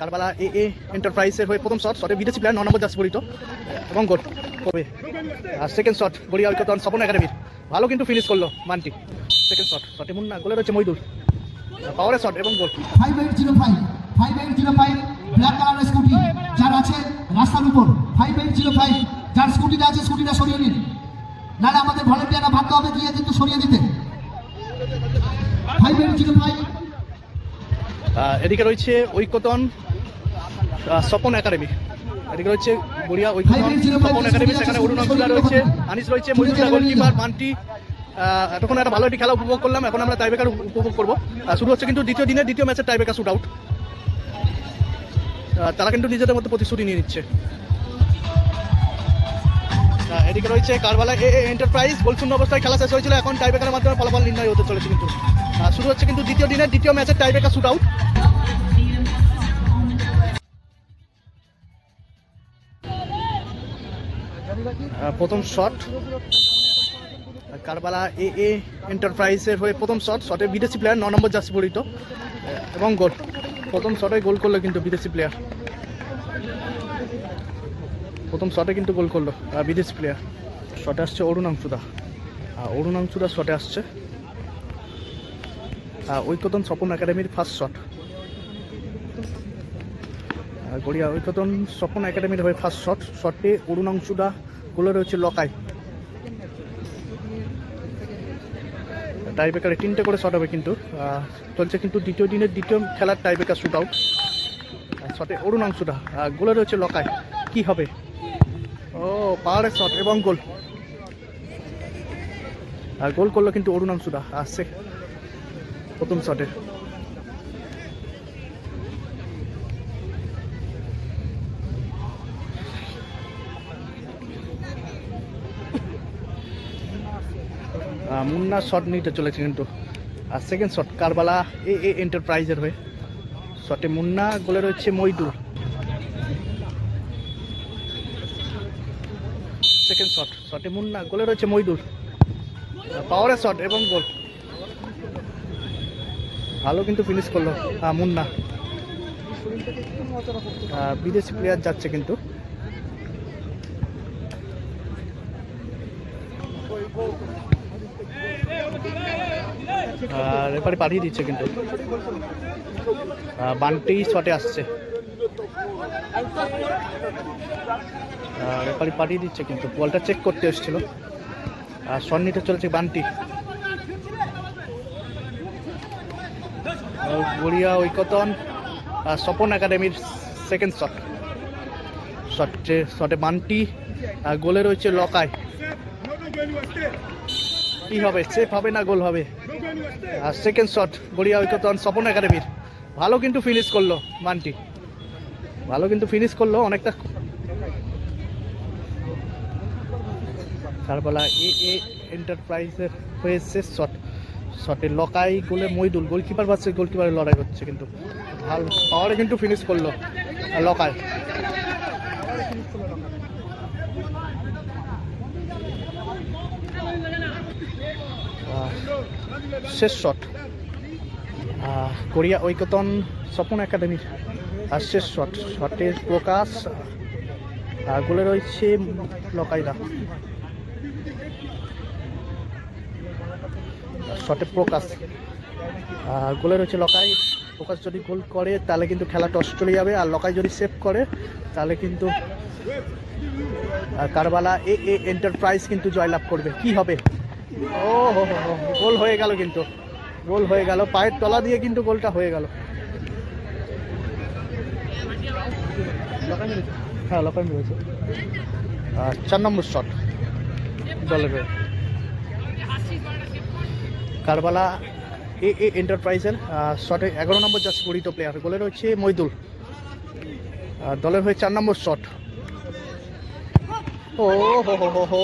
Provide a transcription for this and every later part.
Karbala A A এন্টারপ্রাইজের হয়ে প্রথম শট শটে বিদেশি প্লেয়ার ন নম্বর যাচ্ছে পরিত এবং গোল কবে আর সেকেন্ড শট গড়িয়া ঐক্যতন স্বপন একাডেমির। ভালো কিন্তু ফিনিশ করল মানটি। সেকেন্ড শট শটে মুন্না গোলের হচ্ছে মইদুল। পাওয়ারের শট এবং goal five five five five scooty যার আছে ফাইভ ফাইভ যার স্কুটিটা আছে স্কুটিটা সরিয়ে নিন। আমাদের ভলেন্টিয়াররা ভাবতে হবে গিয়ে কিন্তু সরিয়ে দিতে। ফাইভ এইট জিরো ফাইভ এদিকে রয়েছে ঐক্যতন স্বপন একাডেমি। এদিকে রয়েছে গড়িয়া ঐক্যতন স্বপন একাডেমি সেখানে অরুণ আবদুল্লাহ রয়েছে আনিস রয়েছে মহিদুল্লাহ গোলকিপার মান্টি এতক্ষণ একটা ভালো একটি খেলা উপভোগ করলাম এখন আমরা টাইবেকার উপভোগ করব। শুরু হচ্ছে কিন্তু দ্বিতীয় দিনে দ্বিতীয় ম্যাচের টাইবেকার শুট আউট তারা কিন্তু নিজেদের মধ্যে প্রতিশ্রুতি নিয়ে নিচ্ছে। এদিকে রয়েছে কারবালা এ এন্টারপ্রাইজ গোলশূন্য অবস্থায় খেলা শেষ হয়েছিল এখন টাইবেকারের মাধ্যমে ফলাফল নির্ণয় হতে চলেছে কিন্তু। শুরু হচ্ছে কিন্তু দ্বিতীয় দিনের, দ্বিতীয় ম্যাচের টাইবেকার শুট আউট প্রথম শট কারবালা এ এ এন্টারপ্রাইজের হয়ে প্রথম শট শটে বিদেশি প্লেয়ার ন নম্বর জার্সি পরিত এবং গোল প্রথম শটে গোল করল কিন্তু বিদেশি প্লেয়ার প্রথম শটে কিন্তু গোল করল বিদেশি প্লেয়ার শটে আসছে অরুণাংশুদা। অরুণাংশুদা শটে আসছে। ঐক্যতন স্বপন একাডেমির ফার্স্ট শট গড়িয়া ঐক্যতন স্বপন একাডেমির হয়ে ফার্স্ট শট শটে অরুণাংশুদা গোলে রয়েছে লকাই। টাইব্রেকারে তিনটে করে শট হবে কিন্তু। চলছে কিন্তু দ্বিতীয় দিনের দ্বিতীয় খেলার টাইব্রেকার শুট আউট শটে অরুণাংশুদা। আহ, গোলে রয়েছে লকাই। কি হবে? ও পাহাড়ের শট এবং গোল আর গোল করল কিন্তু অরুণাংশুদা। আসছে প্রথম শটে মুন্না শট নিতে চলেছে কিন্তু। আর second shot Karbala A A এন্টারপ্রাইজের হয়ে। শটে মুন্না, গোলে রয়েছে মইদুল। সেকেন্ড শট শটে মুন্না, গোলে রয়েছে মইদুল। পাওয়ারের শট এবং গোল ভালো কিন্তু ফিনিশ করল। মুন্না। বিদেশি প্লেয়ার যাচ্ছে কিন্তু। এবারে পাঠিয়ে দিচ্ছে কিন্তু। বান্টি শটে আসছে। এবারে পাঠিয়ে দিচ্ছে কিন্তু। বলটা চেক করতে এসেছিল। আর সন্নিতে চলেছে বান্টি আর গড়িয়া ঐকতন আর স্বপন একাডেমির সেকেন্ড শট শটে শটে বান্টি আর গোলে রয়েছে লকায়। কি হবে? সেফ হবে না গোল হবে? আর সেকেন্ড শট গড়িয়া ঐকতন, স্বপন একাডেমির। ভালো কিন্তু ফিনিশ করল মানটি ভালো কিন্তু ফিনিশ করল অনেকটা। তারপর এ এ এন্টারপ্রাইজের হয়ে শেষ শট শটে লকাই গোলে মইদুল, গোলকিপার বাসে গোলকিপারের লড়াই হচ্ছে কিন্তু ভালো পাওয়ারে কিন্তু ফিনিশ করল লকাই। শেষ শট। কোরিয়া ঐকতন স্বপন একাডেমির, আর শেষ শট। শটের প্রকাশ আর গোলে রয়েছে লকাইরা। শটে প্রকাশ। আর গোলে রয়েছে লকাই। প্রকাশ যদি গোল করে, তাহলে কিন্তু খেলা টস চলে যাবে। আর লকাই যদি সেভ করে, তাহলে কিন্তু কারবালা এ এ এন্টারপ্রাইজ কিন্তু জয়লাভ করবে। কি হবে? ও হো হো গোল হয়ে গেল কিন্তু। গোল হয়ে গেল। পায়ের তলা দিয়ে কিন্তু গোলটা হয়ে গেল। হ্যাঁ লকাই আর চার নম্বর শট দলের। কারবালা এ এ এন্টারপ্রাইজের শটে এগারো নম্বর যাচ্ছে পরিত প্লেয়ার গোলে রয়েছে মইদুল। আর দলের হয়ে চার নম্বর শট ও, হো হো হো হো।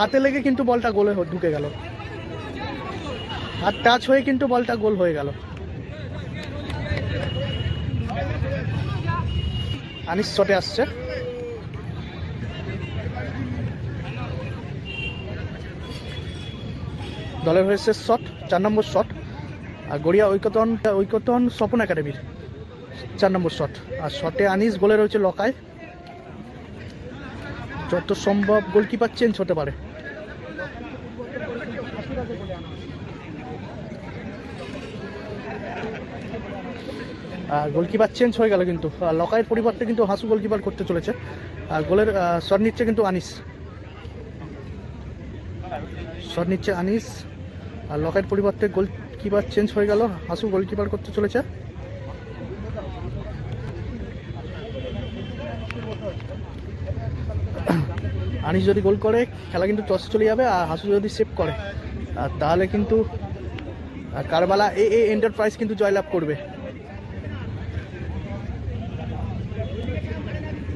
হাতে লেগে কিন্তু বলটা গোলে ঢুকে গেল। আর টাচ হয়ে কিন্তু বলটা গোল হয়ে গেল। আনিস শটে আসছে। দলের হয়ে শেষ শট, চার নম্বর শট, আর গড়িয়া ঐকতন ঐকতন স্বপন একাডেমির চার নম্বর শট। আর শটে আনিস, গোলে রয়েছে লকায় যত সম্ভব গোলকিপার চেঞ্জ হতে পারে। গোলকিপার চেঞ্জ হয়ে গেল কিন্তু। লকায়ের পরিবর্তে কিন্তু হাসু গোলকিপার করতে চলেছে। আর গোলের শট নিচ্ছে কিন্তু আনিস। শট নিচ্ছে আনিস। আর লকায়ের পরিবর্তে গোলকিপার চেঞ্জ হয়ে গেল। হাসু গোলকিপার করতে চলেছে। আনিস যদি গোল করে, খেলা কিন্তু টস চলে যাবে আর হাসু যদি সেভ করে তাহলে কিন্তু কারবালা এ এ এন্টারপ্রাইজ কিন্তু জয়লাভ করবে।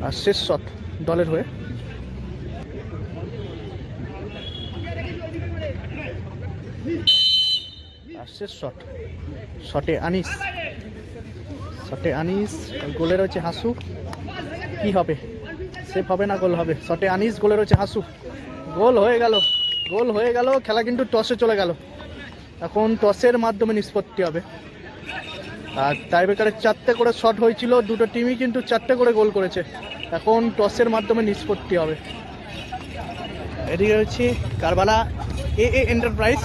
আর শেষ শট দলের হয়ে। শেষ শট শটে আনিস। শটে আনিস গোলে রয়েছে হাসু। কি হবে? সেফ হবে না গোল হবে? শটে আনিস গোলে রয়েছে হাসু। গোল হয়ে গেল। গোল হয়ে গেল, খেলা কিন্তু টসে চলে গেল। এখন টসের মাধ্যমে নিষ্পত্তি হবে। আর টাইব্রেকারের চারটে করে শট হয়েছিল, দুটো টিমই কিন্তু চারটে করে গোল করেছে। এখন টসের মাধ্যমে নিষ্পত্তি হবে। এদিকে হচ্ছে কারবালা এ এ এন্টারপ্রাইজ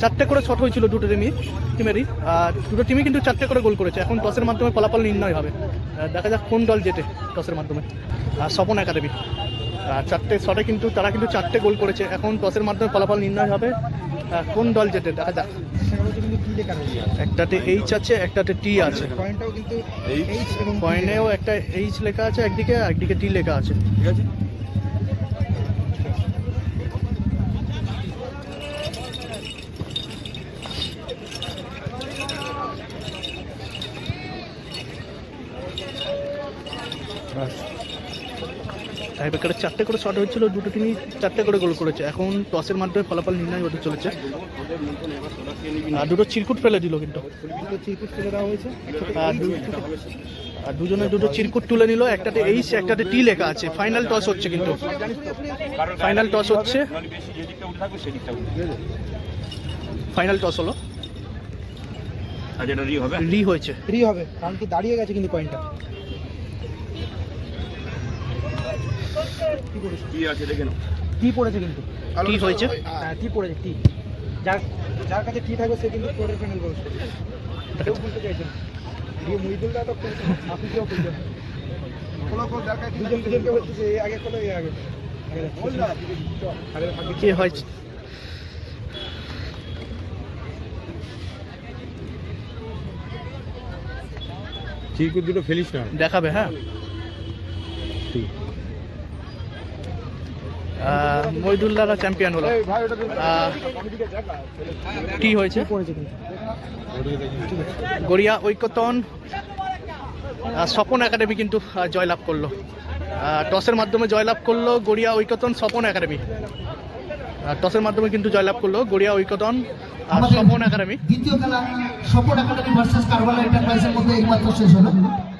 চারটে করে শট হয়েছিল দুটো টিমই টিমেরই আর দুটো টিমই কিন্তু চারটে করে গোল করেছে। এখন টসের মাধ্যমে ফলাফল নির্ণয় হবে। দেখা যাক কোন দল জেতে টসের মাধ্যমে। আর স্বপন একাডেমি। আর চারটে শটে কিন্তু তারা কিন্তু চারটে গোল করেছে। এখন টসের মাধ্যমে ফলাফল নির্ণয় হবে। কোন দল জেতে? দেখা যাক। একটাতে এইচ আছে একটাতে টি আছে। পয়েন্টটাও এইচ এবং পয়েন্টেও একটা এইচ লেখা আছে একদিকে একদিকে টি লেখা আছে। ঠিক আছে। টাইব্রেকারে চারটে করে শট হয়েছিল দুটো টিমই চারটে করে গোল করেছে। এখন টসের মাধ্যমে ফলাফল নির্ণয় হতে চলেছে। আর দুটো চিরকুট ফেলে দিল কিন্তু। চিরকুট ফেলে দেওয়া হয়েছে আর দু- আর দুজনে দুটো চিরকুট তুলে নিল একটাতে এইচ একটাতে টি লেখা আছে। ফাইনাল টস হচ্ছে কিন্তু। ফাইনাল টস হচ্ছে। ফাইনাল টস হলো। আজ এটা রি হবে। রি হয়েছে। ফ্রি হবে কারণ কি দাঁড়িয়ে গেছে কিন্তু পয়েন্টটা কি আছে দেখে নাও। টি পড়েছে কিন্তু। টি হয়েছে? হ্যাঁ টি পড়েছে টি। যার যার কাছে টি থাকবে সে কিন্তু কোয়ার্টার ফাইনাল প্রবেশ কেউ বলতে চাইছে না। দিয়ে মহিদুল দা তো খুলছে না, আপনি কেউ খুলছেন না। দুজন দুজনকে বলতেছে এ আগে আগে কে হয়েছে? চিরকুট দুটো ফেলিস না। দেখাবে হ্যাঁ? আহ, মইদুল্লাহরা চ্যাম্পিয়ন হলো। কি হয়েছে? গড়িয়া ঐক্যতন স্বপন একাডেমি কিন্তু জয়লাভ করল। টসের মাধ্যমে জয়লাভ করল গড়িয়া ঐক্যতন স্বপন একাডেমি। টসের মাধ্যমে কিন্তু জয়লাভ করল গড়িয়া ঐক্যতন স্বপন একাডেমি। দ্বিতীয় খেলা সপোর্ট একাডেমি ভার্সেস এন্টারপ্রাইজের মধ্যে একমাত্র শেষ হলো।